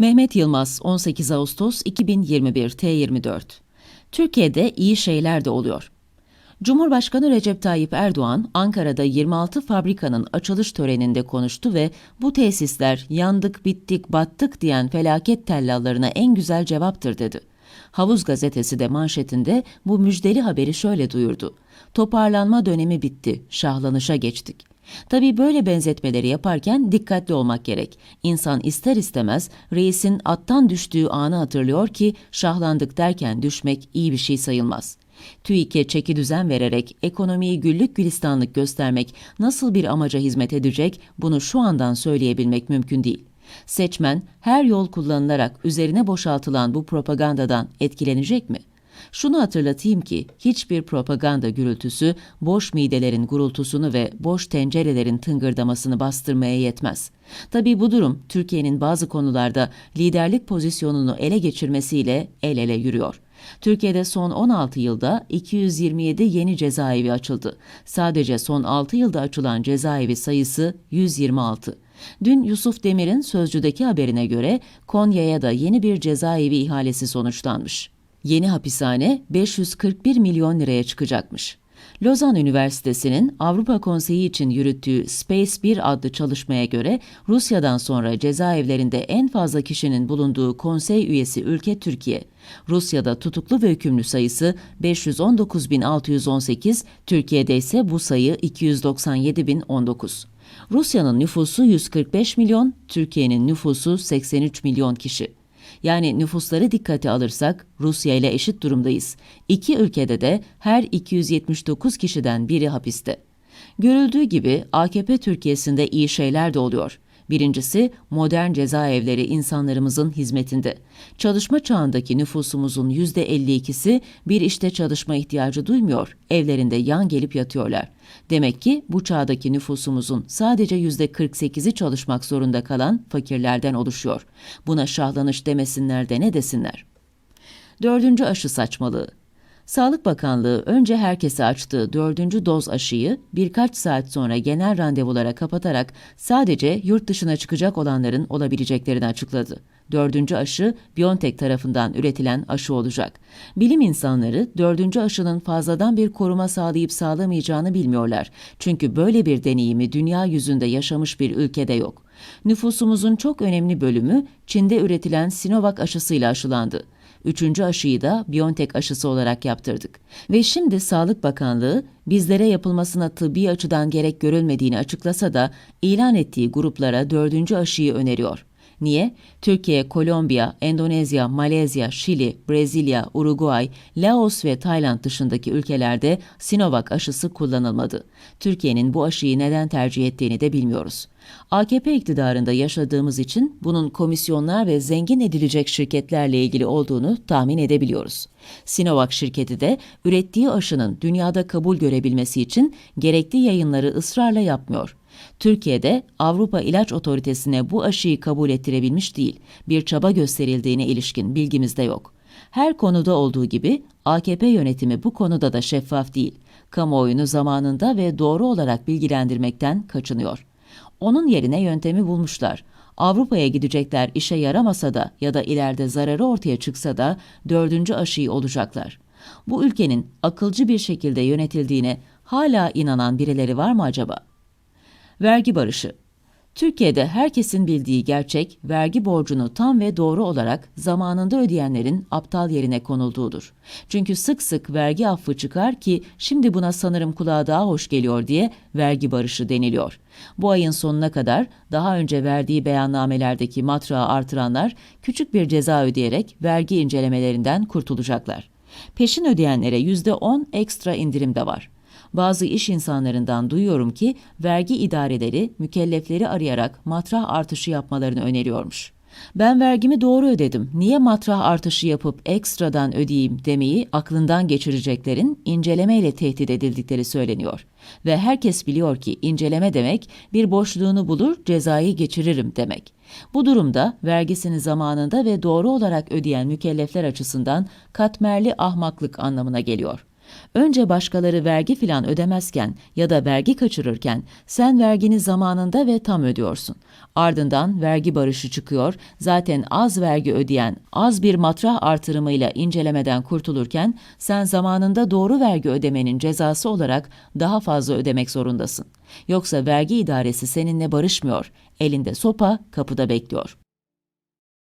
Mehmet Yılmaz 18 Ağustos 2021 T24 Türkiye'de iyi şeyler de oluyor. Cumhurbaşkanı Recep Tayyip Erdoğan Ankara'da 26 fabrikanın açılış töreninde konuştu ve bu tesisler yandık, bittik, battık diyen felaket tellallarına en güzel cevaptır dedi. Havuz gazetesi de manşetinde bu müjdeli haberi şöyle duyurdu. Toparlanma dönemi bitti, şahlanışa geçtik. Tabii böyle benzetmeleri yaparken dikkatli olmak gerek. İnsan ister istemez reisin attan düştüğü anı hatırlıyor ki şahlandık derken düşmek iyi bir şey sayılmaz. TÜİK'e çeki düzen vererek ekonomiyi güllük gülistanlık göstermek nasıl bir amaca hizmet edecek bunu şu andan söyleyebilmek mümkün değil. Seçmen her yol kullanılarak üzerine boşaltılan bu propagandadan etkilenecek mi? Şunu hatırlatayım ki hiçbir propaganda gürültüsü boş midelerin gurultusunu ve boş tencerelerin tıngırdamasını bastırmaya yetmez. Tabii bu durum Türkiye'nin bazı konularda liderlik pozisyonunu ele geçirmesiyle el ele yürüyor. Türkiye'de son 16 yılda 227 yeni cezaevi açıldı. Sadece son 6 yılda açılan cezaevi sayısı 126. Dün Yusuf Demir'in Sözcü'deki haberine göre Konya'ya da yeni bir cezaevi ihalesi sonuçlanmış. Yeni hapishane 541 milyon liraya çıkacakmış. Lozan Üniversitesi'nin Avrupa Konseyi için yürüttüğü Space 1 adlı çalışmaya göre Rusya'dan sonra cezaevlerinde en fazla kişinin bulunduğu konsey üyesi ülke Türkiye. Rusya'da tutuklu ve hükümlü sayısı 519.618, Türkiye'de ise bu sayı 297.019. Rusya'nın nüfusu 145 milyon, Türkiye'nin nüfusu 83 milyon kişi. Yani nüfusları dikkate alırsak Rusya ile eşit durumdayız. İki ülkede de her 279 kişiden biri hapiste. Görüldüğü gibi AKP Türkiye'sinde iyi şeyler de oluyor. Birincisi modern cezaevleri insanlarımızın hizmetinde. Çalışma çağındaki nüfusumuzun %52'si bir işte çalışma ihtiyacı duymuyor, evlerinde yan gelip yatıyorlar. Demek ki bu çağdaki nüfusumuzun sadece %48'i çalışmak zorunda kalan fakirlerden oluşuyor. Buna şahlanış demesinler de ne desinler? Dördüncü aşı saçmalığı. Sağlık Bakanlığı önce herkese açtığı dördüncü doz aşıyı birkaç saat sonra genel randevulara kapatarak sadece yurt dışına çıkacak olanların olabileceklerini açıkladı. Dördüncü aşı BioNTech tarafından üretilen aşı olacak. Bilim insanları dördüncü aşının fazladan bir koruma sağlayıp sağlamayacağını bilmiyorlar. Çünkü böyle bir deneyimi dünya yüzünde yaşamış bir ülkede yok. Nüfusumuzun çok önemli bölümü Çin'de üretilen Sinovac aşısıyla aşılandı. Üçüncü aşıyı da BioNTech aşısı olarak yaptırdık. Ve şimdi Sağlık Bakanlığı bizlere yapılmasına tıbbi açıdan gerek görülmediğini açıklasa da ilan ettiği gruplara dördüncü aşıyı öneriyor. Niye? Türkiye, Kolombiya, Endonezya, Malezya, Şili, Brezilya, Uruguay, Laos ve Tayland dışındaki ülkelerde Sinovac aşısı kullanılmadı. Türkiye'nin bu aşıyı neden tercih ettiğini de bilmiyoruz. AKP iktidarında yaşadığımız için bunun komisyonlar ve zengin edilecek şirketlerle ilgili olduğunu tahmin edebiliyoruz. Sinovac şirketi de ürettiği aşının dünyada kabul görebilmesi için gerekli yayınları ısrarla yapmıyor. Türkiye'de Avrupa İlaç Otoritesi'ne bu aşıyı kabul ettirebilmiş değil. Bir çaba gösterildiğine ilişkin bilgimiz de yok. Her konuda olduğu gibi AKP yönetimi bu konuda da şeffaf değil. Kamuoyunu zamanında ve doğru olarak bilgilendirmekten kaçınıyor. Onun yerine yöntemi bulmuşlar. Avrupa'ya gidecekler işe yaramasa da ya da ileride zararı ortaya çıksa da dördüncü aşıyı olacaklar. Bu ülkenin akılcı bir şekilde yönetildiğine hala inanan birileri var mı acaba? Vergi barışı Türkiye'de herkesin bildiği gerçek, vergi borcunu tam ve doğru olarak zamanında ödeyenlerin aptal yerine konulduğudur. Çünkü sık sık vergi affı çıkar ki şimdi buna sanırım kulağa daha hoş geliyor diye vergi barışı deniliyor. Bu ayın sonuna kadar daha önce verdiği beyannamelerdeki matrağı artıranlar küçük bir ceza ödeyerek vergi incelemelerinden kurtulacaklar. Peşin ödeyenlere %10 ekstra indirim de var. Bazı iş insanlarından duyuyorum ki vergi idareleri mükellefleri arayarak matrah artışı yapmalarını öneriyormuş. Ben vergimi doğru ödedim. Niye matrah artışı yapıp ekstradan ödeyeyim demeyi aklından geçireceklerin incelemeyle tehdit edildikleri söyleniyor. Ve herkes biliyor ki inceleme demek bir boşluğunu bulur, cezayı geçiririm demek. Bu durumda vergisini zamanında ve doğru olarak ödeyen mükellefler açısından katmerli ahmaklık anlamına geliyor. Önce başkaları vergi filan ödemezken ya da vergi kaçırırken sen vergini zamanında ve tam ödüyorsun. Ardından vergi barışı çıkıyor, zaten az vergi ödeyen az bir matrah artırımıyla incelemeden kurtulurken sen zamanında doğru vergi ödemenin cezası olarak daha fazla ödemek zorundasın. Yoksa vergi idaresi seninle barışmıyor, elinde sopa kapıda bekliyor.